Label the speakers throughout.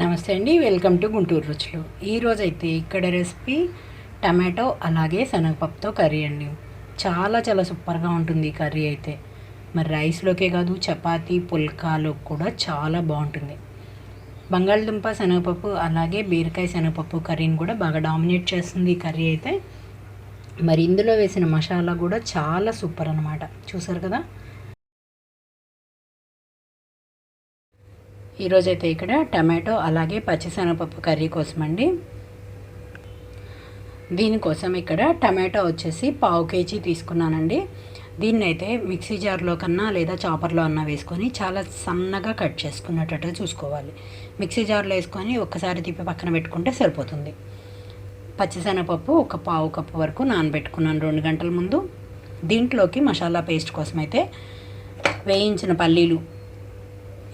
Speaker 1: నమస్తే అండి welcome to Guntur రుచులు. ఈరోజు అయితే ఇక్కడ రెసిపీ టమాటో అలాగే శనగపప్పుతో కర్రీ అండి. చాలా చాలా సూపర్గా ఉంటుంది ఈ కర్రీ అయితే. మరి రైస్లోకే కాదు చపాతి పుల్కాలో కూడా చాలా బాగుంటుంది. బంగాళదుంప శనగపప్పు అలాగే బీరకాయ శనగపప్పు కర్రీని కూడా బాగా డామినేట్ చేస్తుంది ఈ కర్రీ అయితే. మరి ఇందులో వేసిన మసాలా కూడా చాలా సూపర్ అనమాట చూసారు కదా? ఈరోజైతే ఇక్కడ టమాటో అలాగే పచ్చిశనగపప్పు కర్రీ కోసం అండి దీనికోసం ఇక్కడ టమాటో వచ్చేసి పావు కేజీ తీసుకున్నానండి. దీన్ని అయితే మిక్సీ జార్లో కన్నా లేదా చాపర్లో అన్నా వేసుకొని చాలా సన్నగా కట్ చేసుకున్నట్టు చూసుకోవాలి. మిక్సీ జార్లో వేసుకొని ఒక్కసారి తిప్పి పక్కన పెట్టుకుంటే సరిపోతుంది. పచ్చిశనగపప్పు ఒక పావు కప్పు వరకు నానబెట్టుకున్నాను రెండు గంటల ముందు. దీంట్లోకి మసాలా పేస్ట్ కోసం అయితే వేయించిన పల్లీలు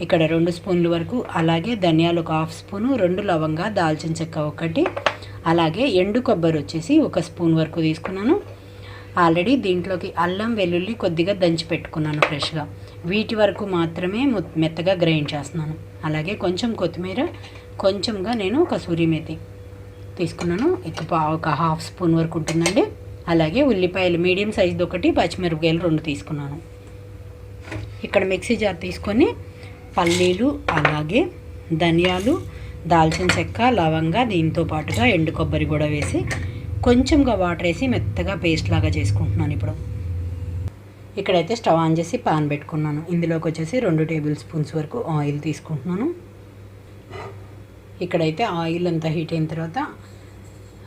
Speaker 1: ఇక్కడ రెండు స్పూన్ల వరకు అలాగే ధనియాలు ఒక హాఫ్ స్పూను రెండు లవంగా దాల్చిన చెక్క ఒకటి అలాగే ఎండు కొబ్బరి వచ్చేసి ఒక స్పూన్ వరకు తీసుకున్నాను. ఆల్రెడీ దీంట్లోకి అల్లం వెల్లుల్లి కొద్దిగా దంచి పెట్టుకున్నాను ఫ్రెష్గా. వీటి వరకు మాత్రమే మెత్తగా గ్రైండ్ చేస్తున్నాను. అలాగే కొంచెం కొత్తిమీర కొంచెంగా నేను ఒక సూర్యమేతి తీసుకున్నాను. ఇక ఒక హాఫ్ స్పూన్ వరకు ఉంటుందండి. అలాగే ఉల్లిపాయలు మీడియం సైజుది ఒకటి పచ్చిమిరపకాయలు రెండు తీసుకున్నాను. ఇక్కడ మిక్సీ జార్ తీసుకొని పల్లీలు అలాగే ధనియాలు దాల్చిన చెక్క లవంగా దీంతో పాటుగా ఎండు కొబ్బరి కూడా వేసి కొంచెంగా వాటర్ వేసి మెత్తగా పేస్ట్ లాగా చేసుకుంటున్నాను ఇప్పుడు. ఇక్కడైతే స్టవ్ ఆన్ చేసి పాన్ పెట్టుకున్నాను. ఇందులోకి వచ్చేసి రెండు టేబుల్ స్పూన్స్ వరకు ఆయిల్ తీసుకుంటున్నాను. ఇక్కడైతే ఆయిల్ అంతా హీట్ అయిన తర్వాత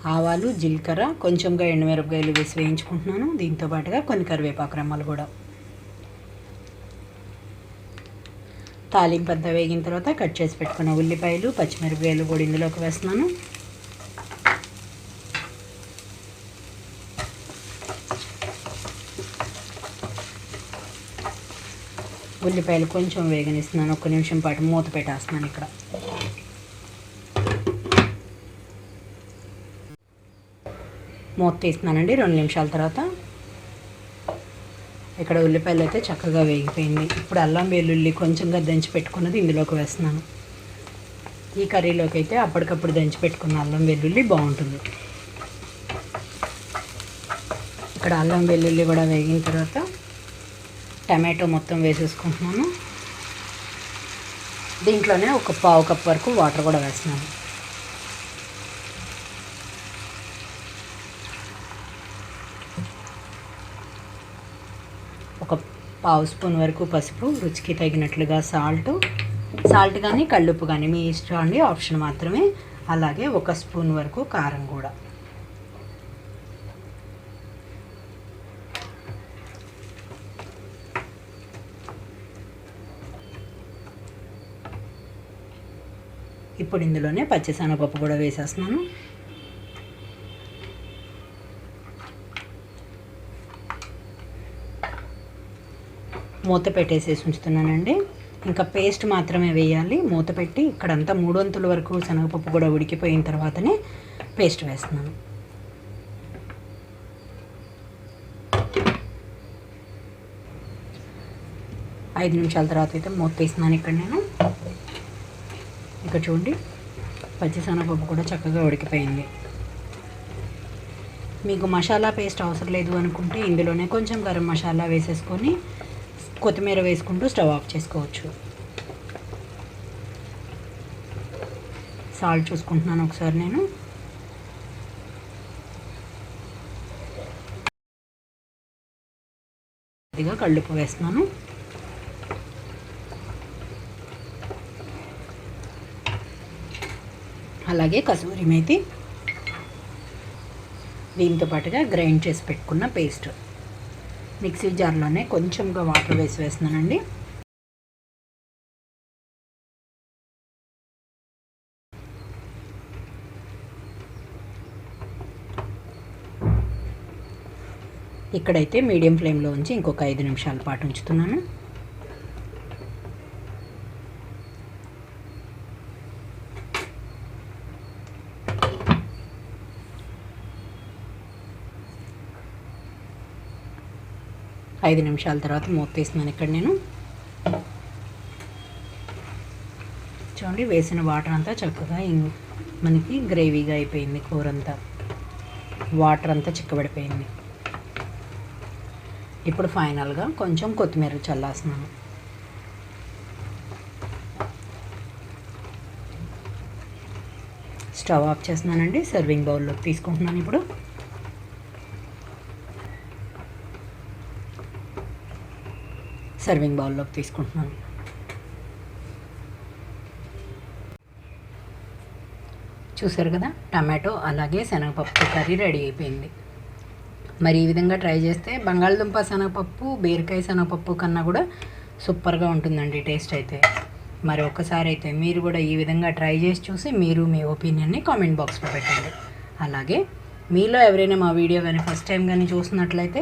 Speaker 1: ఆవాలు జీలకర్ర కొంచెంగా ఎండుమిరపకాయలు వేసి వేయించుకుంటున్నాను. దీంతో పాటుగా కొన్ని కరివేపాకు రెమ్మలు కూడా. తాలింపు అంతా వేగిన తర్వాత కట్ చేసి పెట్టుకున్న ఉల్లిపాయలు పచ్చిమిరపకాయలు కూడా ఇందులోకి వేస్తున్నాను. ఉల్లిపాయలు కొంచెం వేగనిస్తున్నాను. ఒక్క నిమిషం పాటు మూత పెట్టేస్తున్నాను ఇక్కడ. మూత తీస్తున్నానండి. రెండు నిమిషాల తర్వాత ఇక్కడ ఉల్లిపాయలు అయితే చక్కగా వేగిపోయింది. ఇప్పుడు అల్లం వెల్లుల్లి కొంచెంగా దంచి పెట్టుకున్నది ఇందులోకి వేస్తున్నాను. ఈ కర్రీలోకి అయితే అప్పటికప్పుడు దంచి పెట్టుకున్న అల్లం వెల్లుల్లి బాగుంటుంది. ఇక్కడ అల్లం వెల్లుల్లి కూడా వేగిన తర్వాత టమాటో మొత్తం వేసేసుకుంటున్నాను. దీంట్లోనే ఒక పావు కప్ వరకు వాటర్ కూడా వేస్తున్నాను. ఒక పావు స్పూన్ వరకు పసుపు రుచికి తగినట్లుగా సాల్ట్. సాల్ట్ కానీ కళ్ళుప్పు కానీ మీ ఇష్టం అండి. ఆప్షన్ మాత్రమే. అలాగే ఒక స్పూన్ వరకు కారం కూడా. ఇప్పుడు ఇందులోనే పచ్చిశనగపప్పు కూడా వేసేస్తున్నాను. మూత పెట్టేసేసి ఉంచుతున్నానండి. ఇంకా పేస్ట్ మాత్రమే వేయాలి. మూత పెట్టి ఇక్కడంతా మూడు వంతుల వరకు శనగపప్పు కూడా ఉడికిపోయిన తర్వాతనే పేస్ట్ వేస్తున్నాను. ఐదు నిమిషాల తర్వాత అయితే మూత తీస్తున్నాను ఇక్కడ నేను. ఇక్కడ చూడండి. పచ్చి శనగపప్పు కూడా చక్కగా ఉడికిపోయింది. మీకు మసాలా పేస్ట్ అవసరం లేదు అనుకుంటే ఇందులోనే కొంచెం గరం మసాలా వేసేసుకొని కొత్తిమీర వేసుకుంటూ స్టవ్ ఆఫ్ చేసుకోవచ్చు. సాల్ట్ చూసుకుంటున్నాను ఒకసారి నేను. కొద్దిగా కళ్ళుప్పు వేస్తున్నాను. అలాగే కసూరి మేతి. దీంతో పాటుగా గ్రైండ్ చేసి పెట్టుకున్న పేస్ట్. మిక్సీ జార్లోనే కొంచెంగా వాటర్ వేసి వేస్తున్నానండి. ఇక్కడైతే మీడియం ఫ్లేమ్లో ఉంచి ఇంకొక ఐదు నిమిషాల పాటు ఉంచుతున్నాను. ఐదు నిమిషాల తర్వాత మూత తీస్తున్నాను ఇక్కడ నేను. చూడండి వేసిన వాటర్ అంతా చక్కగా మనకి గ్రేవీగా అయిపోయింది కూర అంతా వాటర్ అంతా చిక్కబడిపోయింది. ఇప్పుడు ఫైనల్గా కొంచెం కొత్తిమీర చల్లాస్తున్నాను. స్టవ్ ఆఫ్ చేస్తున్నానండి సర్వింగ్ బౌల్లోకి తీసుకుంటున్నాను ఇప్పుడు. సర్వింగ్ బౌల్లోకి తీసుకుంటున్నాను. చూసారు కదా? టమాటో అలాగే శనగపప్పు కర్రీ రెడీ అయిపోయింది. మరి ఈ విధంగా ట్రై చేస్తే బంగాళదుంప శనగపప్పు బీరకాయ శనగపప్పు కన్నా కూడా సూపర్గా ఉంటుందండి టేస్ట్ అయితే. మరి ఒక్కసారి అయితే మీరు కూడా ఈ విధంగా ట్రై చేసి చూసి మీరు మీ ఒపీనియన్ని కామెంట్ బాక్స్లో పెట్టండి. అలాగే మీలో ఎవరైనా మా వీడియో కానీ ఫస్ట్ టైం కానీ చూసినట్లయితే